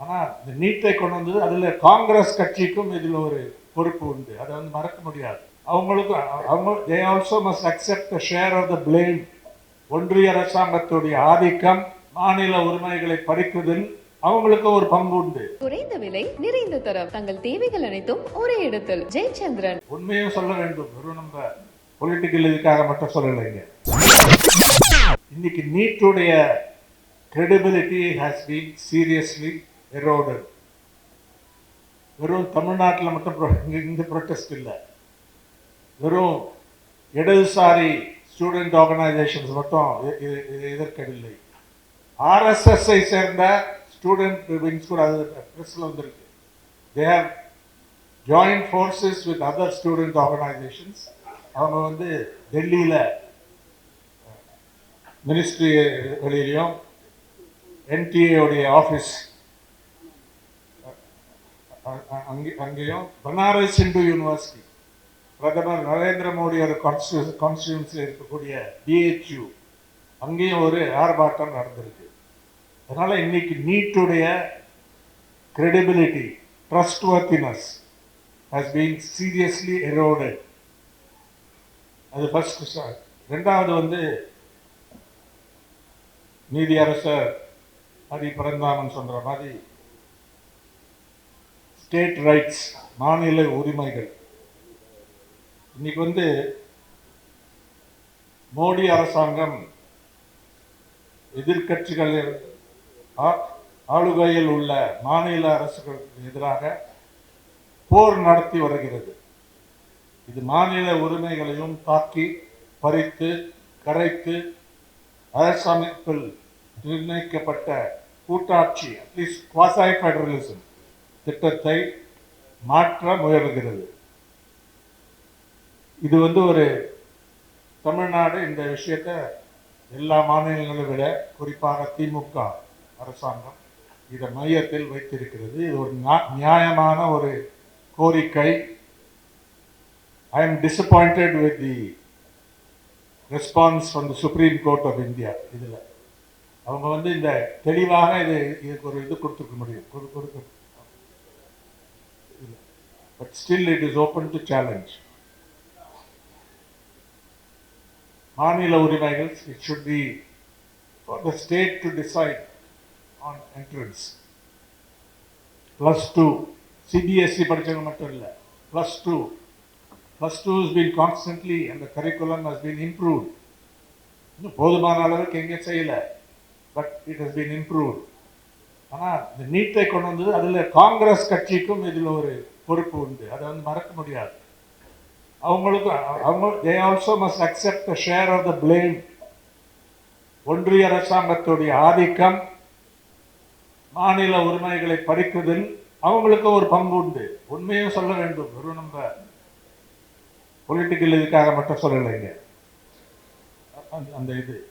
ஆனா இந்த நீட்டை கொண்டு வந்தது அதுல காங்கிரஸ் கட்சிக்கும் இதுல ஒரு பொறுப்பு உண்டு. அதை வந்து மறக்க முடியாது. அவங்களுக்கும் அவங்க they also must accept share of the blame ஒன்றிய அரசாங்கத்துடைய ஆதிக்கம் மாநில உரிமைகளை பறிப்பதில் அவங்களுக்கு ஒரு பங்கு உண்டு. குறைந்த விலை நிறைந்த தரம். தங்கள் தேவைகள் அனைத்தும் ஒரே இடத்தில். ஜெயச்சந்திரன். உண்மையும் சொல்ல வேண்டும். வெறும் நம்ம பொலிட்டிக்கல் இதுக்காக மட்டும் சொல்லலைங்க. இன்னைக்கு நீட்டுடைய credibility has been seriously eroded வெறும் தமிழ்நாட்டில் மட்டும் இங்கே இந்த ப்ரொட்டஸ்ட் இல்லை. வெறும் இடதுசாரி ஸ்டூடெண்ட் ஆர்கனைசேஷன்ஸ் மட்டும் இ- எதிர்க்கவில்லை. ஆர்எஸ்எஸ்ஐ சேர்ந்த ஸ்டூடெண்ட் விங்ஸ் கூட அது ப்ரெஸ்ஸில் வந்திருக்கு. They have joint forces with other student organisations அவங்க வந்து டெல்லியில் மினிஸ்ட்ரி வெளியிலையும் என்டிஏவுடைய ஆஃபீஸ் அங்கேயும் பனாரஸ் இந்து யூனிவர்சிட்டி. பிரதமர் நரேந்திர மோடியோட கான்ஸ்டியூ கான்ஸ்டியூன்சியில் இருக்கக்கூடிய டிஹெச்யூ அங்கேயும் ஒரு ஆர்ப்பாட்டம் நடந்திருக்கு. அதனால் இன்னைக்கு நீட்டுடைய credibility trustworthiness has been seriously eroded. அது ஃபர்ஸ்ட் ரெண்டாவது வந்து நீதி அதி ஹரி சொல்கிற மாதிரி ஸ்டேட் ரைட்ஸ் மாநில உரிமைகள். இன்னைக்கு வந்து மோடி அரசாங்கம் எதிர்க்கட்சிகள் ஆ- ஆளுகையில் உள்ள மாநில அரசுகளுக்கு எதிராக போர் நடத்தி வருகிறது. இது மாநில உரிமைகளையும் தாக்கி பறித்து கரைத்து அரசமைப்பில் நிர்ணயிக்கப்பட்ட கூட்டாட்சி அட்லீஸ்ட் குவாசாய் ஃபெடரலிசம் திட்டத்தை மாற்ற முயல்கிறது. இது வந்து ஒரு தமிழ்நாடு இந்த விஷயத்தை எல்லா மாநிலங்களை விட குறிப்பாக திமுக அரசாங்கம் இதை மையத்தில் வைத்திருக்கிறது. இது ஒரு நியா- நியாயமான ஒரு கோரிக்கை. I am disappointed with the response from the Supreme Court of India இதில். அவங்க வந்து இந்த தெளிவாக இது இதுக்கு ஒரு இது கொடுத்துருக்க முடியும். கொடுக்க but still it is open to challenge மாநில உரிமைகள் it should be for the state to decide on entrance plus two CBSE படித்தவங்க மட்டும் இல்லை plus two plus two is been constantly அந்த கரிக்குலம் ஹஸ் பீன் இம்ப்ரூவ் இன்னும் போதுமான அளவுக்கு எங்கேயும் செய்யலை but it has been improve ஆனால் இந்த நீட்டை கொண்டு வந்தது அதில் காங்கிரஸ் கட்சிக்கும் இதில் ஒரு பொறுப்பு உண்டு. அதை வந்து மறக்க முடியாது. அவங்களுக்கும் அவங்க they also must accept the share of the blame ஒன்றிய அரசாங்கத்துடைய ஆதிக்கம் மாநில உரிமைகளை பறிப்பதில் அவங்களுக்கும் ஒரு பங்கு உண்டு. உண்மையும் சொல்ல வேண்டும். ஒரு நம்ம பொலிட்டிக்கல் இதுக்காக மட்டும் சொல்லலைங்க. அந்த- அந்த இது.